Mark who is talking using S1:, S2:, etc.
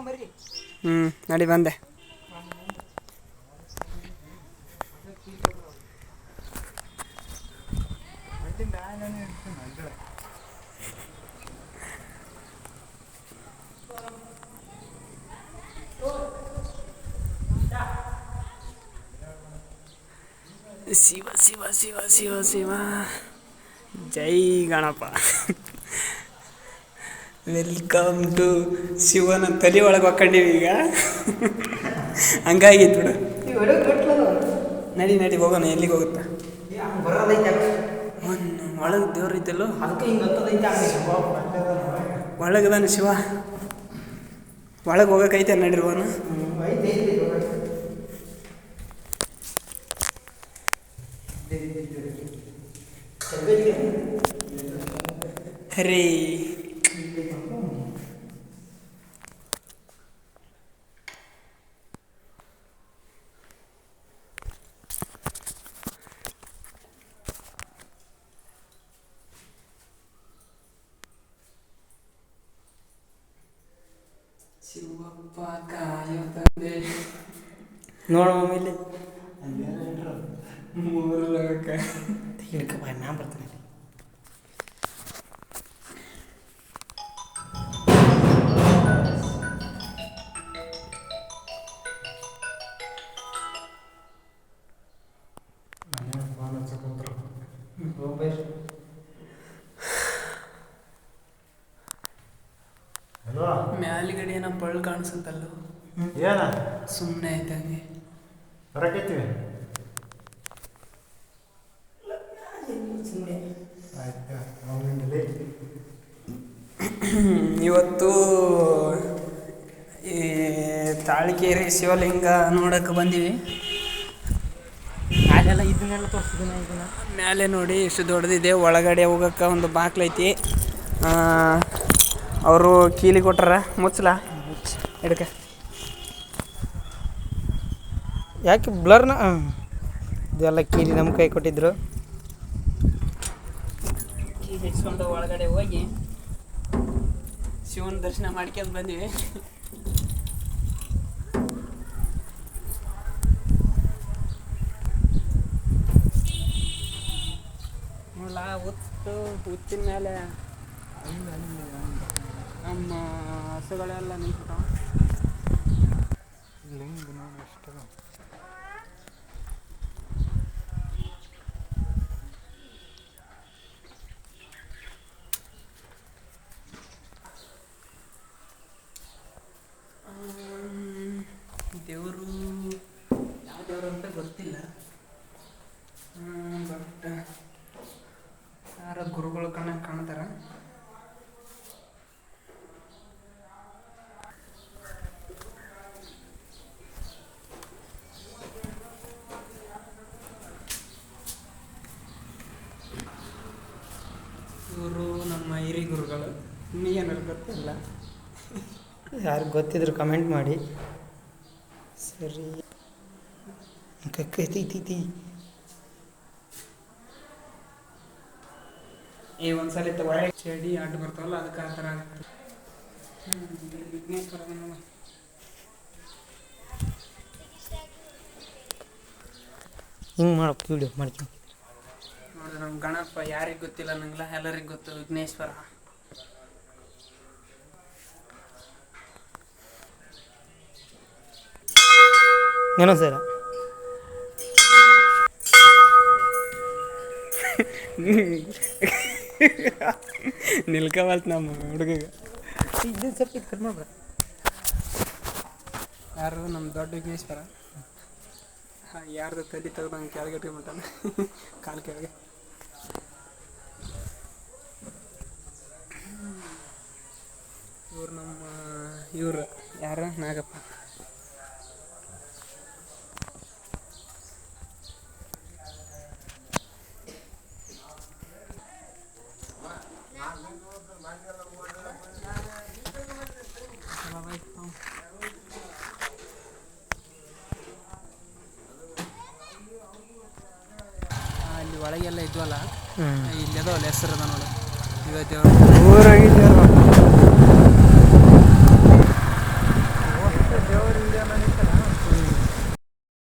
S1: ಹ್ಞೂ ನಡಿ ಬಂದೆ. ಶಿವ ಶಿವ ಶಿವ ಶಿವ ಶಿವ. ಜೈ ಗಣಪ. ವೆಲ್ಕಮ್ ಟು ಶಿವನ ತಲೆ ಒಳಗೆ ಹಾಕೊಂಡೀವಿ ಈಗ. ಹಂಗಾಗಿತ್ತು ಬಿಡು. ನಡಿ ನಡಿ, ಹೋಗೋಣ, ಎಲ್ಲಿಗೆ ಹೋಗುತ್ತಾ? ಒಳಗೆ ದೇವ್ರ ಐತಲ್ಲೋ. ಒಳಗದಾನ ಶಿವ. ಒಳಗೆ ಹೋಗಕ್ಕೈತೆ ನಡಿರುವನು ಹರೇ. നോളമില്ലേ
S2: എനിക്ക് പറയാൻ പറ്റുന്നില്ല
S1: ಮ್ಯಾಲಿಗಡೆ ಏನೋ ಬಳ್ಳು ಕಾಣಿಸುತ್ತಲ್ಲ.
S3: ಏನ?
S1: ಸುಮ್ಮನೆ ಇದ್ದಂಗೆ.
S3: ಬರಕೈತಿವಿ
S1: ಇವತ್ತು ಈ ತಾಳಿಕೇರಿ ಶಿವಲಿಂಗ ನೋಡಕ್ಕೆ ಬಂದೀವಿ.
S2: ಮ್ಯಾಲೆಲ್ಲ ಇದನ್ನೆಲ್ಲ ತೋರಿಸಿದನ ಇದನ್ನ?
S1: ಮೇಲೆ ನೋಡಿ ಎಷ್ಟು ದೊಡ್ಡದಿದೆ. ಒಳಗಡೆ ಹೋಗಕ್ಕೆ ಒಂದು ಬಾಕ್ಲೈತಿ. ಅವರು ಕೀಲಿ ಕೊಟ್ಟಾರ ಮುಚ್ಚಲ? ಹಿಡ್ಕ
S2: ಯಾಕೆ ಬ್ಲರ್ನ? ಇದೆಲ್ಲ ಕೀಲಿ ನಮ್ಮ ಕೈ ಕೊಟ್ಟಿದ್ರು.
S1: ಕೀಲಿ ಇಟ್ಕೊಂಡು ಒಳಗಡೆ ಹೋಗಿ ಶಿವನ ದರ್ಶನ ಮಾಡ್ಕೊಂಡು ಬಂದ್ವಿ. ಉತ್ತು ಉತ್ತಿನ ಹುತ್ತಿನ ಮೇಲೆ ನಮ್ಮ ಹಸುಗಳೆಲ್ಲ ನಿಂತ್ಬಿಟ್ಟಾವ ದೇವರು ಯಾವ ದೇವರು ಅಂತ ಗೊತ್ತಿಲ್ಲ. ಬಟ್ ಯಾರ ಗುರುಗಳು ಕಣ್ಣ ಕಾಣ್ತಾರ ಇವರು ನಮ್ಮ ಹಿರಿ ಗುರುಗಳು ಗೊತ್ತಿಲ್ಲ.
S2: ಯಾರು ಗೊತ್ತಿದ್ರು ಕಮೆಂಟ್ ಮಾಡಿ. ಸರಿ. ಕೈತಿ
S1: ಈ ಒಂದ್ಸಲ ಒಳ್ಳೆ ಚಡಿ ಅಡ್ಡ ಬರ್ತಾವಲ್ಲ ಅದಕ್ಕೆ ಆ ಥರ ಆಗುತ್ತೆ ವಿಘ್ನೇಶ್ವರ
S2: ಹಿಂಗೆ ಮಾಡಪ್ಪ ವಿಡಿಯೋ ಮಾಡ್ತೀನಿ.
S1: ನೋಡಿದ್ರೆ ನಮ್ಮ ಗಣಪ ಯಾರಿಗೆ ಗೊತ್ತಿಲ್ಲ ನಂಗಿಲ್ಲ ಎಲ್ಲರಿಗೆ ಗೊತ್ತು ವಿಘ್ನೇಶ್ವರ.
S2: ಏನೋ ಸರ
S1: ನಿಲ್ಕವಲ್ತ್ ನಮ್ಮ ಹುಡುಗಿಗೆ.
S2: ಇದನ್ನ ಸ್ವಲ್ಪ ಇದು
S1: ಯಾರು ನಮ್ಮ ದೊಡ್ಡ ವಿಘ್ನೇಶ್ವರ? ಯಾರ್ದು ತಲೆ ತೆಗ್ದಂಗೆ ಕೆಳಗೆ ಇಟ್ಕೊಂಡ್ಬಿಟ್ಟಾನ ಕಾಲು ಕೆಳಗೆ. ಇವ್ರು ನಮ್ಮ ಇವ್ರು ಯಾರು? ನಾಗಪ್ಪ. ಅಲ್ಲಿ ಒಳಗೆಲ್ಲ ಇದ್ವಲ್ಲ? ಇಲ್ಲದವಲ್ಲ ಹೆಸರು ಅದ ನೋಡಿ.
S2: ಇವತ್ತು